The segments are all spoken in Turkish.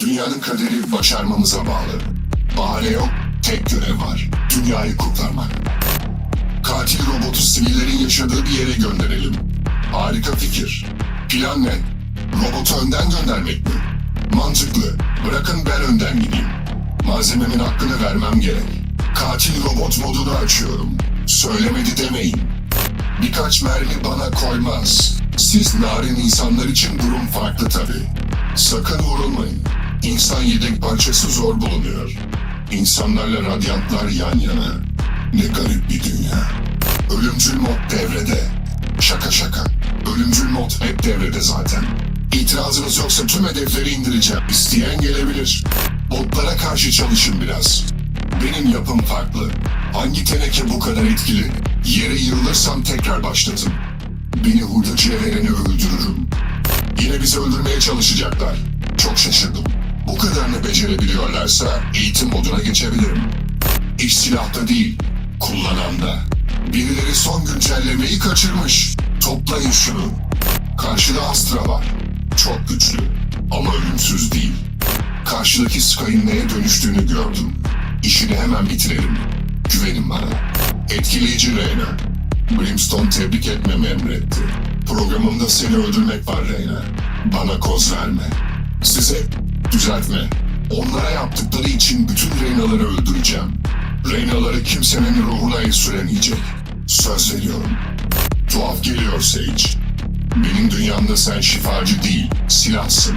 Dünyanın kaderi başarmamıza bağlı. Bahane yok, tek görev var. Dünyayı kurtarmak. Katil robotu sivillerin yaşadığı bir yere gönderelim. Harika fikir. Plan ne? Robotu önden göndermek mi? Mantıklı. Bırakın ben önden gideyim. Malzememin hakkını vermem gerek. Katil robot modunu açıyorum. Söylemedi demeyin. Birkaç mermi bana koymaz. Siz narin insanlar için durum farklı tabii. Sakın vurulmayın. İnsan yedek parçası zor bulunuyor. İnsanlarla radyantlar yan yana. Ne garip bir dünya. Ölümcül mod devrede. Şaka şaka. Ölümcül mod hep devrede zaten. İtirazınız yoksa tüm hedefleri indireceğim. İsteyen gelebilir. Botlara karşı çalışın biraz. Benim yapım farklı. Hangi teneke bu kadar etkili? Yere yığılırsam tekrar başlatın. Beni hurdacıya vereni öldürürüm. Yine bizi öldürmeye çalışacaklar. Çok şaşırdım. Kadarını becerebiliyorlarsa eğitim moduna geçebilirim. İş silahta değil, kullananda. Birileri son güncellemeyi kaçırmış. Toplayın şunu. Karşıda Astra var. Çok güçlü ama ölümsüz değil. Karşıdaki Sky'ın neye dönüştüğünü gördüm. İşini hemen bitirelim. Güvenin bana. Etkileyici Reyna. Brimstone tebrik etmemi emretti. Programımda seni öldürmek var Reyna. Bana koz verme. Size düzeltme. Onlara yaptıkları için bütün Reyna'ları öldüreceğim. Reyna'ları kimsenin ruhuna el. Söz veriyorum. Tuhaf geliyor Sage. Benim dünyamda sen şifacı değil, silahsın.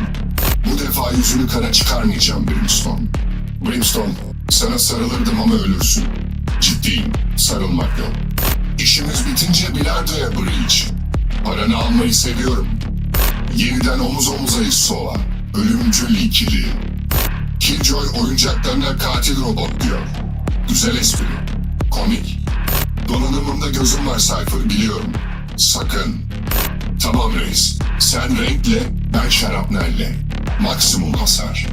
Bu defa yüzünü kara çıkarmayacağım Brimstone. Brimstone, sana sarılırdım ama ölürsün. Ciddiyim, sarılmak yok. İşimiz bitince bilardoya Breach. Paranı almayı seviyorum. Yeniden omuz omuzayız Sova. Ölümcül ikili. Killjoy oyuncaklarına katil robot diyor. Güzel espri. Komik. Donanımımda gözüm var Cypher biliyorum. Sakın. Tamam reis. Sen renkle, ben şarapnelle. Maksimum hasar.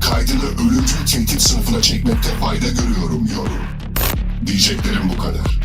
Kaydını ölümcül tehdit sınıfına çekmekte fayda görüyorum yoru. Diyeceklerim bu kadar.